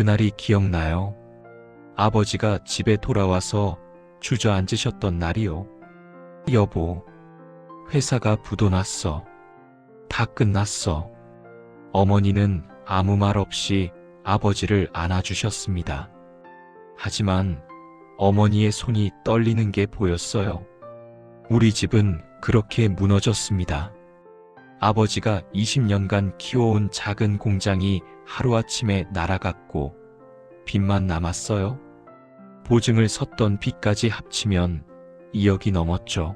그날이 기억나요. 아버지가 집에 돌아와서 주저앉으셨던 날이요. 여보, 회사가 부도났어. 다 끝났어. 어머니는 아무 말 없이 아버지를 안아주셨습니다. 하지만 어머니의 손이 떨리는 게 보였어요. 우리 집은 그렇게 무너졌습니다. 아버지가 20년간 키워온 작은 공장이 하루아침에 날아갔고 빚만 남았어요. 보증을 섰던 빚까지 합치면 2억이 넘었죠.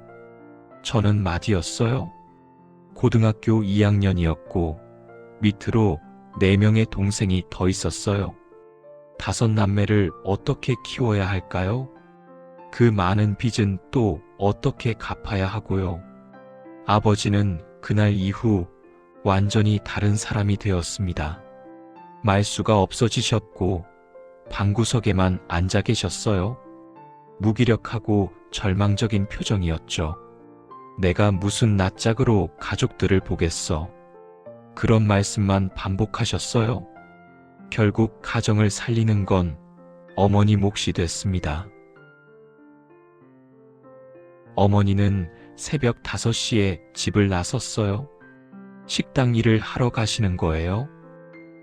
저는 마디였어요. 고등학교 2학년이었고 밑으로 4명의 동생이 더 있었어요. 다섯 남매를 어떻게 키워야 할까요? 그 많은 빚은 또 어떻게 갚아야 하고요? 아버지는 그날 이후 완전히 다른 사람이 되었습니다. 말수가 없어지셨고 방구석에만 앉아 계셨어요. 무기력하고 절망적인 표정이었죠. 내가 무슨 낯짝으로 가족들을 보겠어. 그런 말씀만 반복하셨어요. 결국 가정을 살리는 건 어머니 몫이 됐습니다. 어머니는 새벽 5시에 집을 나섰어요. 식당 일을 하러 가시는 거예요.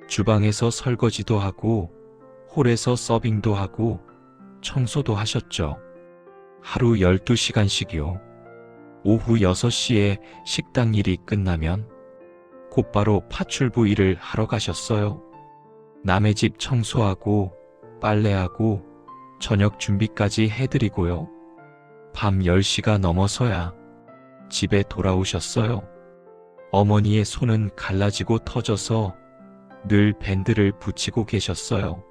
주방에서 설거지도 하고, 홀에서 서빙도 하고, 청소도 하셨죠. 하루 12시간씩이요. 오후 6시에 식당 일이 끝나면 곧바로 파출부 일을 하러 가셨어요. 남의 집 청소하고 빨래하고 저녁 준비까지 해드리고요. 밤 10시가 넘어서야 집에 돌아오셨어요. 어머니의 손은 갈라지고 터져서 늘 밴드를 붙이고 계셨어요.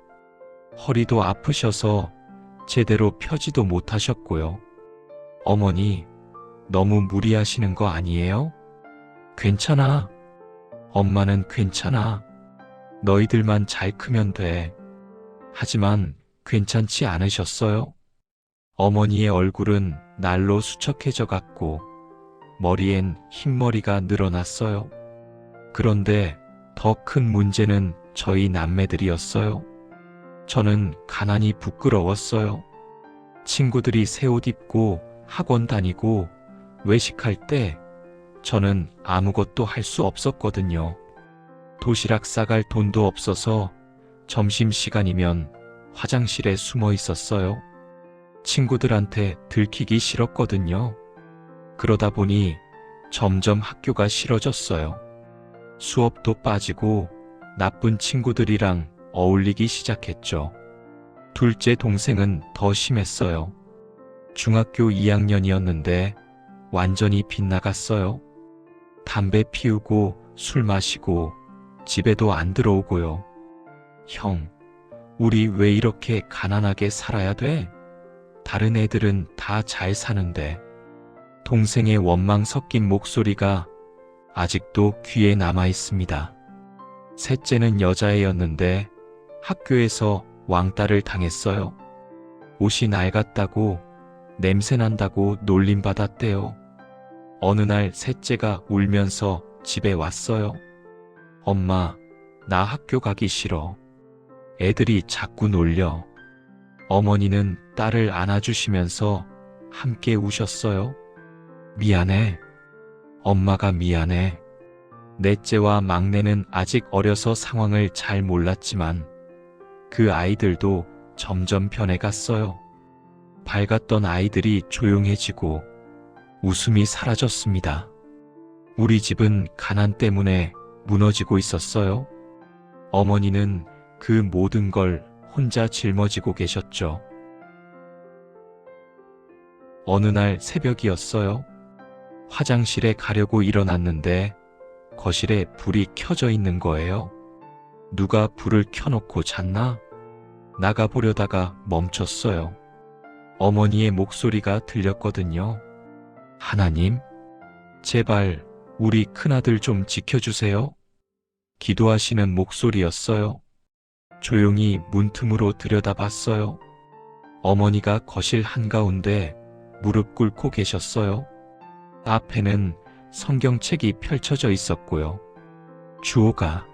허리도 아프셔서 제대로 펴지도 못하셨고요. 어머니, 너무 무리하시는 거 아니에요? 괜찮아. 엄마는 괜찮아. 너희들만 잘 크면 돼. 하지만 괜찮지 않으셨어요? 어머니의 얼굴은 날로 수척해져 갔고, 머리엔 흰머리가 늘어났어요. 그런데 더 큰 문제는 저희 남매들이었어요. 저는 가난이 부끄러웠어요. 친구들이 새 옷 입고 학원 다니고 외식할 때 저는 아무것도 할 수 없었거든요. 도시락 싸갈 돈도 없어서 점심시간이면 화장실에 숨어 있었어요. 친구들한테 들키기 싫었거든요. 그러다 보니 점점 학교가 싫어졌어요. 수업도 빠지고 나쁜 친구들이랑 어울리기 시작했죠. 둘째 동생은 더 심했어요. 중학교 2학년이었는데 완전히 빗나갔어요. 담배 피우고 술 마시고 집에도 안 들어오고요. 형, 우리 왜 이렇게 가난하게 살아야 돼? 다른 애들은 다 잘 사는데. 동생의 원망 섞인 목소리가 아직도 귀에 남아 있습니다. 셋째는 여자애였는데 학교에서 왕따를 당했어요. 옷이 낡았다고 냄새난다고 놀림받았대요. 어느 날 셋째가 울면서 집에 왔어요. 엄마, 나 학교 가기 싫어. 애들이 자꾸 놀려. 어머니는 딸을 안아주시면서 함께 우셨어요. 미안해. 엄마가 미안해. 넷째와 막내는 아직 어려서 상황을 잘 몰랐지만 그 아이들도 점점 변해갔어요. 밝았던 아이들이 조용해지고 웃음이 사라졌습니다. 우리 집은 가난 때문에 무너지고 있었어요. 어머니는 그 모든 걸 혼자 짊어지고 계셨죠. 어느 날 새벽이었어요. 화장실에 가려고 일어났는데 거실에 불이 켜져 있는 거예요. 누가 불을 켜놓고 잤나? 나가보려다가 멈췄어요. 어머니의 목소리가 들렸거든요. 하나님, 제발 우리 큰아들 좀 지켜주세요. 기도하시는 목소리였어요. 조용히 문틈으로 들여다봤어요. 어머니가 거실 한가운데 무릎 꿇고 계셨어요. 앞에는 성경책이 펼쳐져 있었고요. 주호가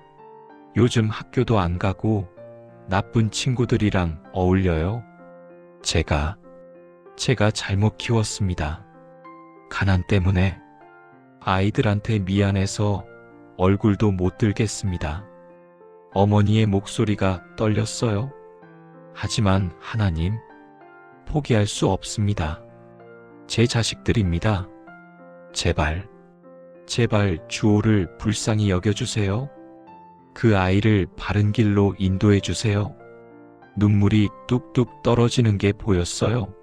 요즘 학교도 안 가고 나쁜 친구들이랑 어울려요. 제가, 제가 잘못 키웠습니다. 가난 때문에 아이들한테 미안해서 얼굴도 못 들겠습니다. 어머니의 목소리가 떨렸어요. 하지만 하나님, 포기할 수 없습니다. 제 자식들입니다. 제발, 제발 주호를 불쌍히 여겨주세요. 그 아이를 바른 길로 인도해 주세요. 눈물이 뚝뚝 떨어지는 게 보였어요.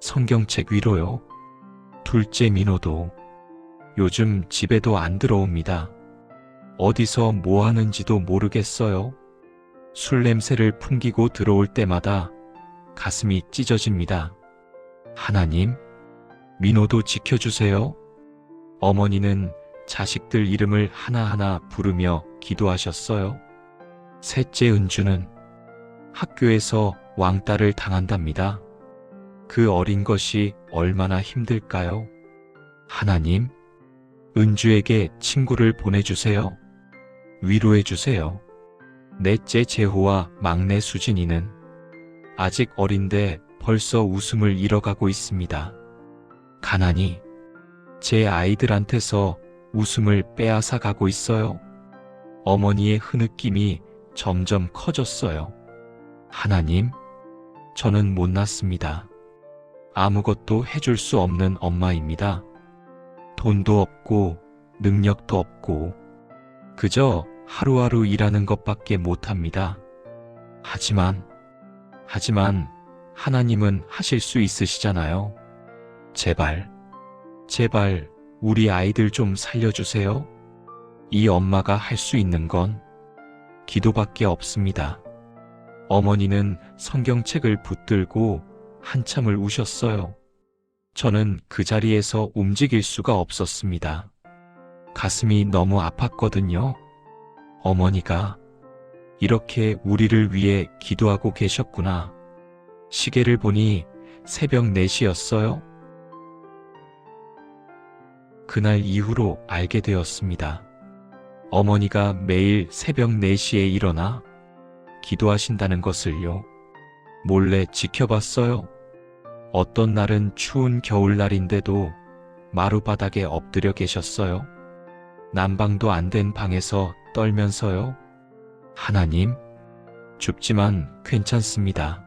성경책 위로요. 둘째 민호도 요즘 집에도 안 들어옵니다. 어디서 뭐 하는지도 모르겠어요. 술 냄새를 풍기고 들어올 때마다 가슴이 찢어집니다. 하나님, 민호도 지켜주세요. 어머니는 자식들 이름을 하나하나 부르며 기도하셨어요. 셋째 은주는 학교에서 왕따를 당한답니다. 그 어린 것이 얼마나 힘들까요? 하나님, 은주에게 친구를 보내주세요. 위로해주세요. 넷째 재호와 막내 수진이는 아직 어린데 벌써 웃음을 잃어가고 있습니다. 가난이 제 아이들한테서 웃음을 빼앗아 가고 있어요. 어머니의 흐느낌이 점점 커졌어요. 하나님, 저는 못났습니다. 아무것도 해줄 수 없는 엄마입니다. 돈도 없고, 능력도 없고, 그저 하루하루 일하는 것밖에 못합니다. 하지만, 하지만, 하나님은 하실 수 있으시잖아요. 제발, 제발, 우리 아이들 좀 살려주세요. 이 엄마가 할 수 있는 건 기도밖에 없습니다. 어머니는 성경책을 붙들고 한참을 우셨어요. 저는 그 자리에서 움직일 수가 없었습니다. 가슴이 너무 아팠거든요. 어머니가 이렇게 우리를 위해 기도하고 계셨구나. 시계를 보니 새벽 4시였어요. 그날 이후로 알게 되었습니다. 어머니가 매일 새벽 4시에 일어나 기도하신다는 것을요. 몰래 지켜봤어요. 어떤 날은 추운 겨울날인데도 마루바닥에 엎드려 계셨어요. 난방도 안 된 방에서 떨면서요. 하나님, 춥지만 괜찮습니다.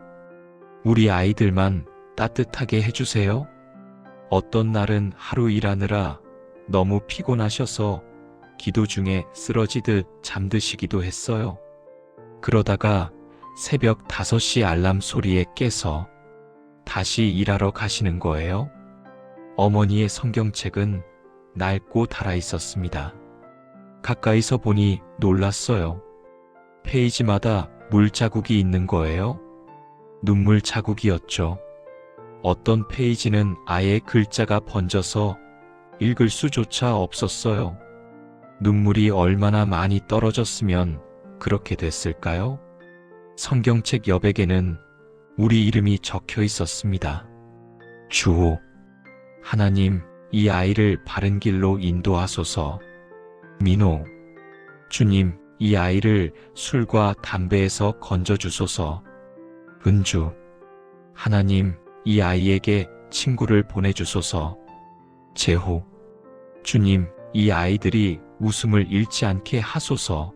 우리 아이들만 따뜻하게 해주세요. 어떤 날은 하루 일하느라 너무 피곤하셔서 기도 중에 쓰러지듯 잠드시기도 했어요. 그러다가 새벽 5시 알람 소리에 깨서 다시 일하러 가시는 거예요. 어머니의 성경책은 낡고 달아 있었습니다. 가까이서 보니 놀랐어요. 페이지마다 물 자국이 있는 거예요. 눈물 자국이었죠. 어떤 페이지는 아예 글자가 번져서 읽을 수조차 없었어요. 눈물이 얼마나 많이 떨어졌으면 그렇게 됐을까요? 성경책 여백에는 우리 이름이 적혀 있었습니다. 주호. 하나님, 이 아이를 바른 길로 인도하소서. 민호. 주님, 이 아이를 술과 담배에서 건져주소서. 은주. 하나님, 이 아이에게 친구를 보내주소서. 제호. 주님, 이 아이들이 웃음을 잃지 않게 하소서.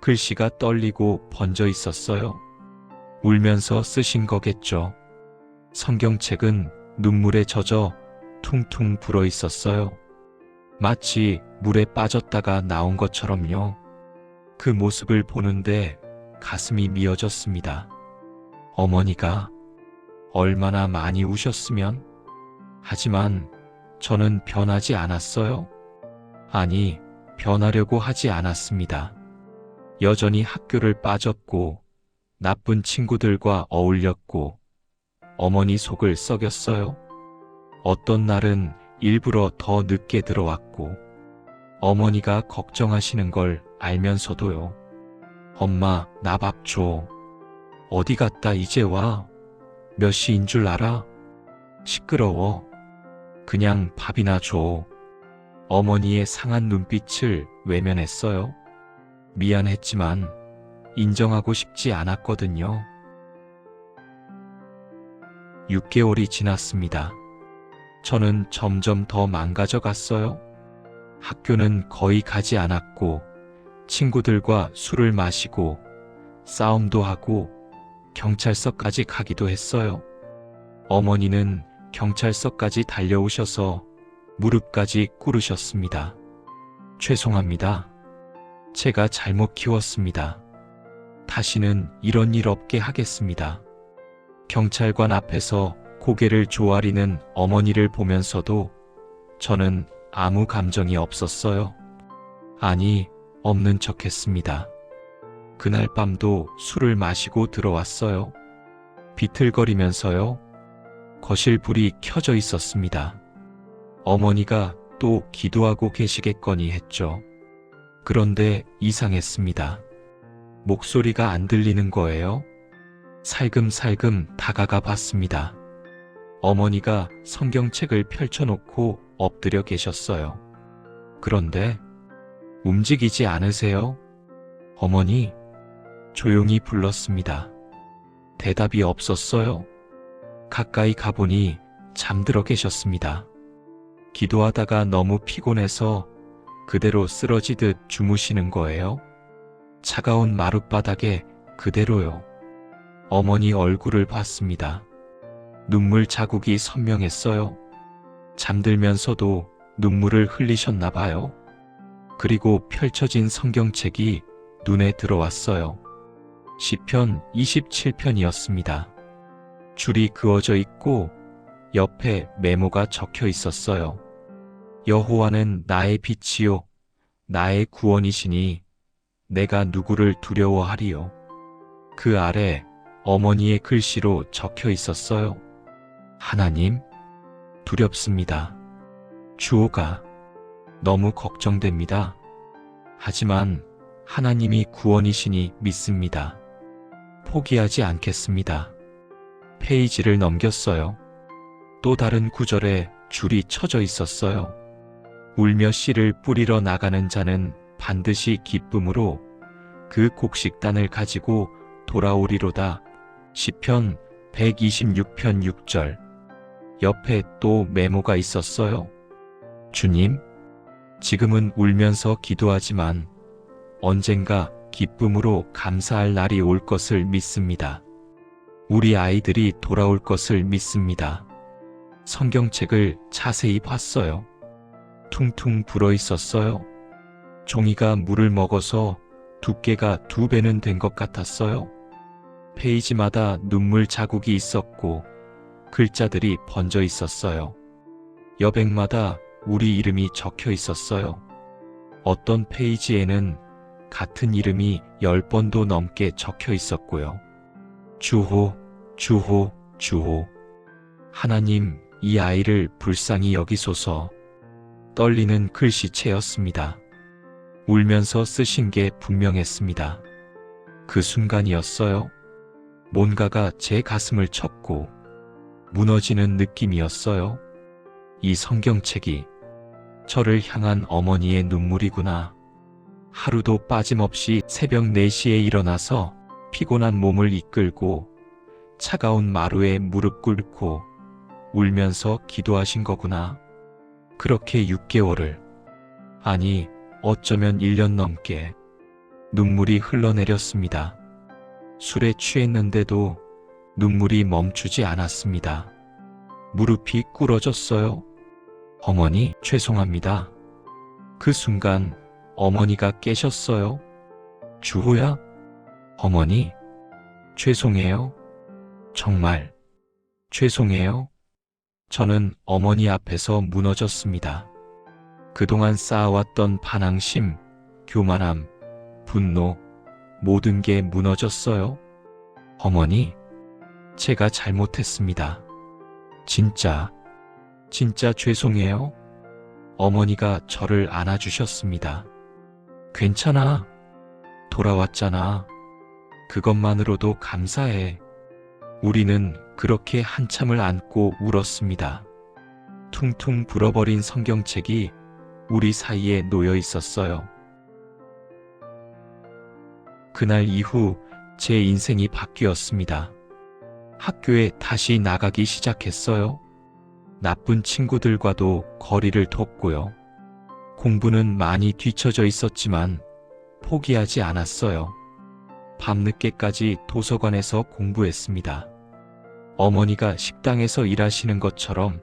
글씨가 떨리고 번져 있었어요. 울면서 쓰신 거겠죠. 성경책은 눈물에 젖어 퉁퉁 불어 있었어요. 마치 물에 빠졌다가 나온 것처럼요. 그 모습을 보는데 가슴이 미어졌습니다. 어머니가 얼마나 많이 우셨으면 하지만 저는 변하지 않았어요. 아니, 변하려고 하지 않았습니다. 여전히 학교를 빠졌고, 나쁜 친구들과 어울렸고, 어머니 속을 썩였어요. 어떤 날은 일부러 더 늦게 들어왔고, 어머니가 걱정하시는 걸 알면서도요. 엄마, 나 밥 줘. 어디 갔다 이제 와? 몇 시인 줄 알아? 시끄러워. 그냥 밥이나 줘. 어머니의 상한 눈빛을 외면했어요. 미안했지만 인정하고 싶지 않았거든요. 6개월이 지났습니다. 저는 점점 더 망가져 갔어요. 학교는 거의 가지 않았고, 친구들과 술을 마시고, 싸움도 하고, 경찰서까지 가기도 했어요. 어머니는 경찰서까지 달려오셔서 무릎까지 꿇으셨습니다. 죄송합니다. 제가 잘못 키웠습니다. 다시는 이런 일 없게 하겠습니다. 경찰관 앞에서 고개를 조아리는 어머니를 보면서도 저는 아무 감정이 없었어요. 아니, 없는 척 했습니다. 그날 밤도 술을 마시고 들어왔어요. 비틀거리면서요. 거실 불이 켜져 있었습니다. 어머니가 또 기도하고 계시겠거니 했죠. 그런데 이상했습니다. 목소리가 안 들리는 거예요. 살금살금 다가가 봤습니다. 어머니가 성경책을 펼쳐놓고 엎드려 계셨어요. 그런데 움직이지 않으세요? 어머니, 조용히 불렀습니다. 대답이 없었어요. 가까이 가보니 잠들어 계셨습니다. 기도하다가 너무 피곤해서 그대로 쓰러지듯 주무시는 거예요. 차가운 마룻바닥에 그대로요. 어머니 얼굴을 봤습니다. 눈물 자국이 선명했어요. 잠들면서도 눈물을 흘리셨나 봐요. 그리고 펼쳐진 성경책이 눈에 들어왔어요. 시편 27편이었습니다. 줄이 그어져 있고 옆에 메모가 적혀 있었어요. 여호와는 나의 빛이요 나의 구원이시니 내가 누구를 두려워하리요. 그 아래 어머니의 글씨로 적혀 있었어요. 하나님, 두렵습니다. 주호가 너무 걱정됩니다. 하지만 하나님이 구원이시니 믿습니다. 포기하지 않겠습니다. 페이지를 넘겼어요. 또 다른 구절에 줄이 쳐져 있었어요. 울며 씨를 뿌리러 나가는 자는 반드시 기쁨으로 그 곡식단을 가지고 돌아오리로다. 시편 126편 6절. 옆에 또 메모가 있었어요. 주님, 지금은 울면서 기도하지만 언젠가 기쁨으로 감사할 날이 올 것을 믿습니다. 우리 아이들이 돌아올 것을 믿습니다. 성경책을 자세히 봤어요. 퉁퉁 불어 있었어요. 종이가 물을 먹어서 두께가 두 배는 된 것 같았어요. 페이지마다 눈물 자국이 있었고 글자들이 번져 있었어요. 여백마다 우리 이름이 적혀 있었어요. 어떤 페이지에는 같은 이름이 열 번도 넘게 적혀 있었고요. 주호, 주호, 주호. 하나님, 이 아이를 불쌍히 여기소서. 떨리는 글씨체였습니다. 울면서 쓰신 게 분명했습니다. 그 순간이었어요. 뭔가가 제 가슴을 쳤고 무너지는 느낌이었어요. 이 성경책이 저를 향한 어머니의 눈물이구나. 하루도 빠짐없이 새벽 4시에 일어나서 피곤한 몸을 이끌고 차가운 마루에 무릎 꿇고 울면서 기도하신 거구나. 그렇게 6개월을, 아니, 어쩌면 1년 넘게 눈물이 흘러내렸습니다. 술에 취했는데도 눈물이 멈추지 않았습니다. 무릎이 꿇어졌어요. 어머니, 죄송합니다. 그 순간 어머니가 깨셨어요. 주호야? 어머니, 죄송해요. 정말, 죄송해요. 저는 어머니 앞에서 무너졌습니다. 그동안 쌓아왔던 반항심, 교만함, 분노, 모든 게 무너졌어요. 어머니, 제가 잘못했습니다. 진짜, 진짜 죄송해요. 어머니가 저를 안아주셨습니다. 괜찮아. 돌아왔잖아. 그것만으로도 감사해. 우리는 그렇게 한참을 안고 울었습니다. 퉁퉁 불어버린 성경책이 우리 사이에 놓여 있었어요. 그날 이후 제 인생이 바뀌었습니다. 학교에 다시 나가기 시작했어요. 나쁜 친구들과도 거리를 뒀고요. 공부는 많이 뒤처져 있었지만 포기하지 않았어요. 밤늦게까지 도서관에서 공부했습니다. 어머니가 식당에서 일하시는 것처럼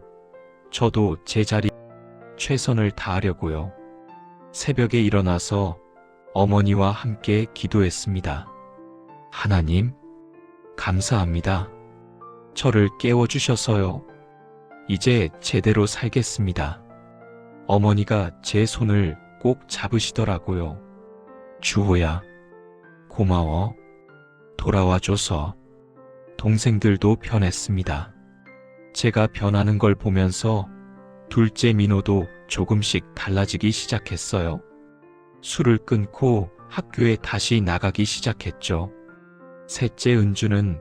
저도 제 자리 최선을 다하려고요. 새벽에 일어나서 어머니와 함께 기도했습니다. 하나님, 감사합니다. 저를 깨워주셔서요. 이제 제대로 살겠습니다. 어머니가 제 손을 꼭 잡으시더라고요. 주호야, 고마워. 돌아와줘서. 동생들도 변했습니다. 제가 변하는 걸 보면서 둘째 민호도 조금씩 달라지기 시작했어요. 술을 끊고 학교에 다시 나가기 시작했죠. 셋째 은주는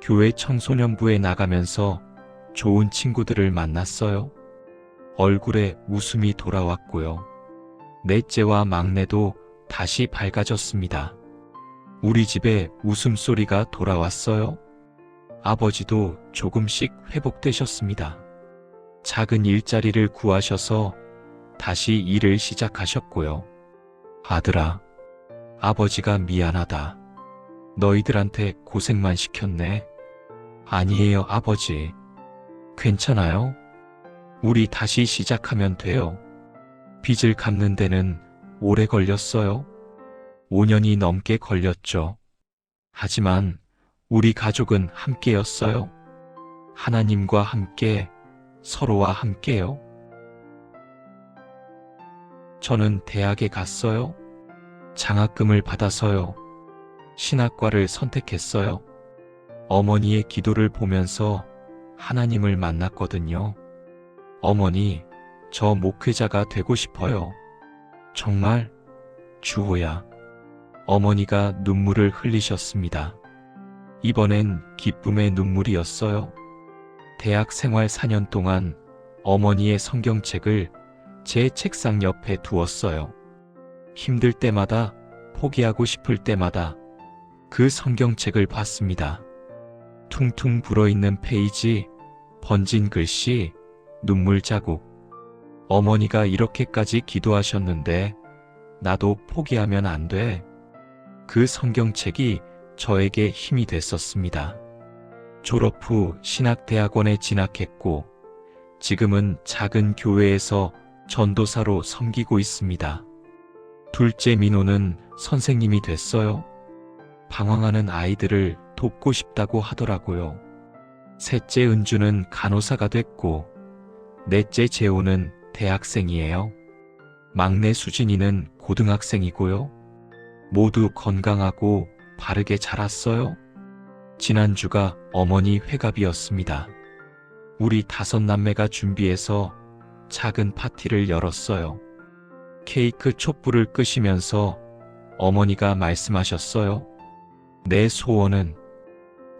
교회 청소년부에 나가면서 좋은 친구들을 만났어요. 얼굴에 웃음이 돌아왔고요. 넷째와 막내도 다시 밝아졌습니다. 우리 집에 웃음소리가 돌아왔어요. 아버지도 조금씩 회복되셨습니다. 작은 일자리를 구하셔서 다시 일을 시작하셨고요. 아들아, 아버지가 미안하다. 너희들한테 고생만 시켰네. 아니에요, 아버지. 괜찮아요? 우리 다시 시작하면 돼요. 빚을 갚는 데는 오래 걸렸어요. 5년이 넘게 걸렸죠. 하지만 우리 가족은 함께였어요. 하나님과 함께, 서로와 함께요. 저는 대학에 갔어요. 장학금을 받아서요. 신학과를 선택했어요. 어머니의 기도를 보면서 하나님을 만났거든요. 어머니, 저 목회자가 되고 싶어요. 정말, 주호야. 어머니가 눈물을 흘리셨습니다. 이번엔 기쁨의 눈물이었어요. 대학 생활 4년 동안 어머니의 성경책을 제 책상 옆에 두었어요. 힘들 때마다 포기하고 싶을 때마다 그 성경책을 봤습니다. 퉁퉁 불어있는 페이지, 번진 글씨, 눈물 자국. 어머니가 이렇게까지 기도하셨는데 나도 포기하면 안 돼. 그 성경책이 저에게 힘이 됐었습니다. 졸업 후 신학대학원에 진학했고 지금은 작은 교회에서 전도사로 섬기고 있습니다. 둘째 민호는 선생님이 됐어요. 방황하는 아이들을 돕고 싶다고 하더라고요. 셋째 은주는 간호사가 됐고, 넷째 재호는 대학생이에요. 막내 수진이는 고등학생이고요. 모두 건강하고 바르게 자랐어요. 지난주가 어머니 회갑이었습니다. 우리 다섯 남매가 준비해서 작은 파티를 열었어요. 케이크 촛불을 끄시면서 어머니가 말씀하셨어요. 내 소원은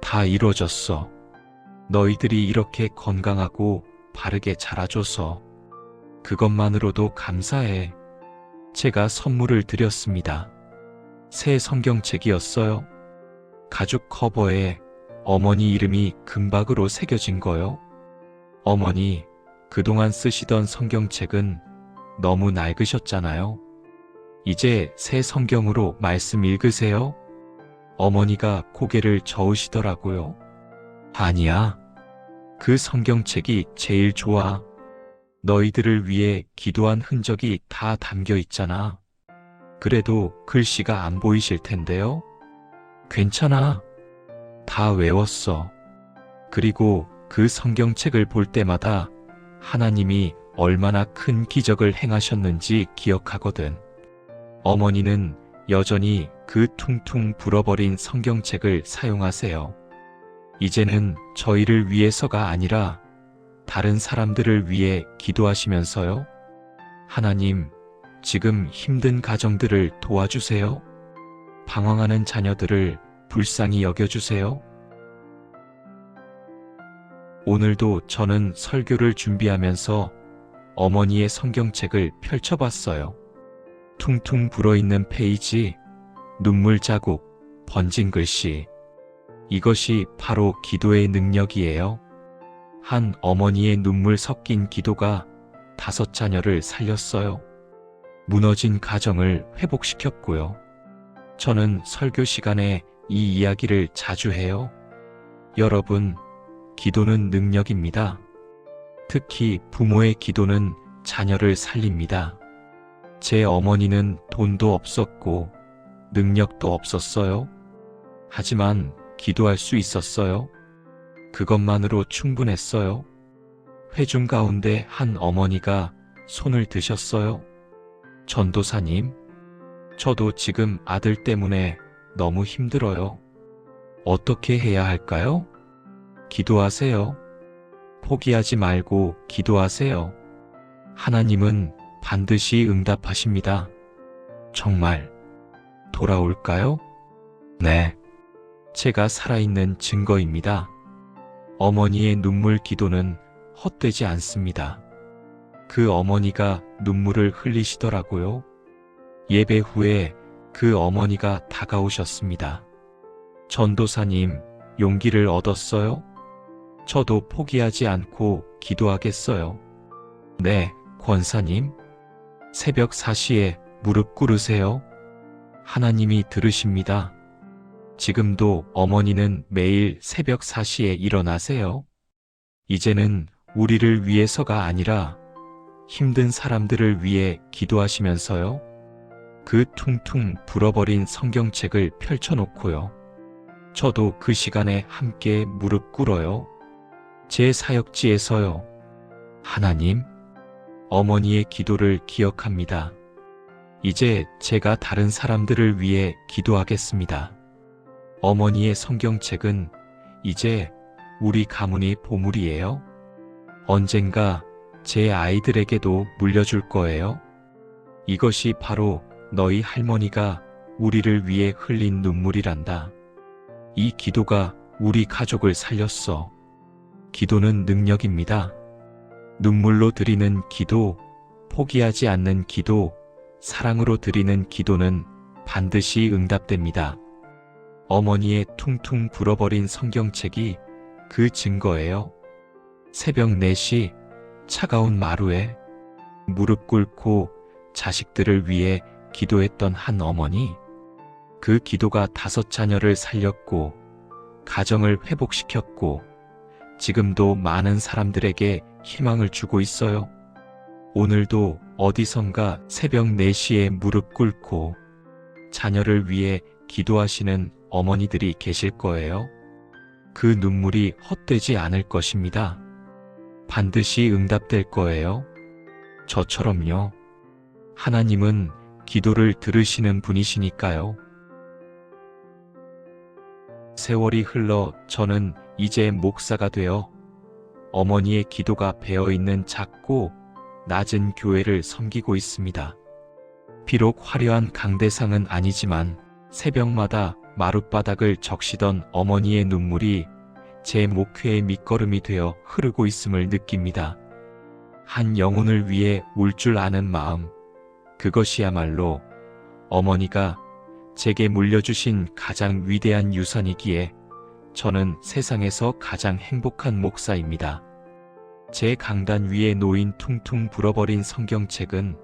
다 이루어졌어. 너희들이 이렇게 건강하고 바르게 자라줘서 그것만으로도 감사해. 제가 선물을 드렸습니다. 새 성경책이었어요. 가죽 커버에 어머니 이름이 금박으로 새겨진 거요. 어머니, 그동안 쓰시던 성경책은 너무 낡으셨잖아요. 이제 새 성경으로 말씀 읽으세요. 어머니가 고개를 저으시더라고요. 아니야. 그 성경책이 제일 좋아. 너희들을 위해 기도한 흔적이 다 담겨 있잖아. 그래도 글씨가 안 보이실 텐데요. 괜찮아. 다 외웠어. 그리고 그 성경책을 볼 때마다 하나님이 얼마나 큰 기적을 행하셨는지 기억하거든. 어머니는 여전히 그 퉁퉁 불어버린 성경책을 사용하세요. 이제는 저희를 위해서가 아니라 다른 사람들을 위해 기도하시면서요. 하나님, 지금 힘든 가정들을 도와주세요. 방황하는 자녀들을 불쌍히 여겨주세요. 오늘도 저는 설교를 준비하면서 어머니의 성경책을 펼쳐봤어요. 퉁퉁 불어있는 페이지, 눈물 자국, 번진 글씨. 이것이 바로 기도의 능력이에요. 한 어머니의 눈물 섞인 기도가 다섯 자녀를 살렸어요. 무너진 가정을 회복시켰고요. 저는 설교 시간에 이 이야기를 자주 해요. 여러분, 기도는 능력입니다. 특히 부모의 기도는 자녀를 살립니다. 제 어머니는 돈도 없었고 능력도 없었어요. 하지만 기도할 수 있었어요. 그것만으로 충분했어요. 회중 가운데 한 어머니가 손을 드셨어요. 전도사님, 저도 지금 아들 때문에 너무 힘들어요. 어떻게 해야 할까요? 기도하세요. 포기하지 말고 기도하세요. 하나님은 반드시 응답하십니다. 정말 돌아올까요? 네. 제가 살아있는 증거입니다. 어머니의 눈물 기도는 헛되지 않습니다. 그 어머니가 눈물을 흘리시더라고요. 예배 후에 그 어머니가 다가오셨습니다. 전도사님, 용기를 얻었어요? 저도 포기하지 않고 기도하겠어요. 네, 권사님. 새벽 4시에 무릎 꿇으세요. 하나님이 들으십니다. 지금도 어머니는 매일 새벽 4시에 일어나세요. 이제는 우리를 위해서가 아니라 힘든 사람들을 위해 기도하시면서요. 그 퉁퉁 불어버린 성경책을 펼쳐놓고요. 저도 그 시간에 함께 무릎 꿇어요. 제 사역지에서요. 하나님, 어머니의 기도를 기억합니다. 이제 제가 다른 사람들을 위해 기도하겠습니다. 어머니의 성경책은 이제 우리 가문의 보물이에요. 언젠가 제 아이들에게도 물려줄 거예요. 이것이 바로 너희 할머니가 우리를 위해 흘린 눈물이란다. 이 기도가 우리 가족을 살렸어. 기도는 능력입니다. 눈물로 드리는 기도, 포기하지 않는 기도, 사랑으로 드리는 기도는 반드시 응답됩니다. 어머니의 퉁퉁 불어버린 성경책이 그 증거예요. 새벽 4시 차가운 마루에 무릎 꿇고 자식들을 위해 기도했던 한 어머니. 그 기도가 다섯 자녀를 살렸고, 가정을 회복시켰고, 지금도 많은 사람들에게 희망을 주고 있어요. 오늘도 어디선가 새벽 4시에 무릎 꿇고 자녀를 위해 기도하시는 어머니들이 계실 거예요. 그 눈물이 헛되지 않을 것입니다. 반드시 응답될 거예요. 저처럼요. 하나님은 기도를 들으시는 분이시니까요. 세월이 흘러 저는 이제 목사가 되어 어머니의 기도가 배어 있는 작고 낮은 교회를 섬기고 있습니다. 비록 화려한 강대상은 아니지만 새벽마다 마룻바닥을 적시던 어머니의 눈물이 제 목회의 밑거름이 되어 흐르고 있음을 느낍니다. 한 영혼을 위해 울 줄 아는 마음, 그것이야말로 어머니가 제게 물려주신 가장 위대한 유산이기에 저는 세상에서 가장 행복한 목사입니다. 제 강단 위에 놓인 퉁퉁 불어버린 성경책은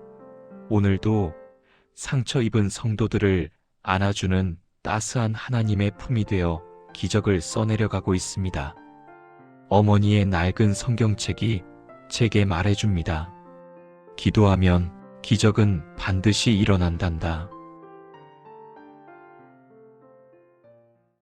오늘도 상처 입은 성도들을 안아주는 따스한 하나님의 품이 되어 기적을 써내려가고 있습니다. 어머니의 낡은 성경책이 제게 말해줍니다. 기도하면 기적은 반드시 일어난단다.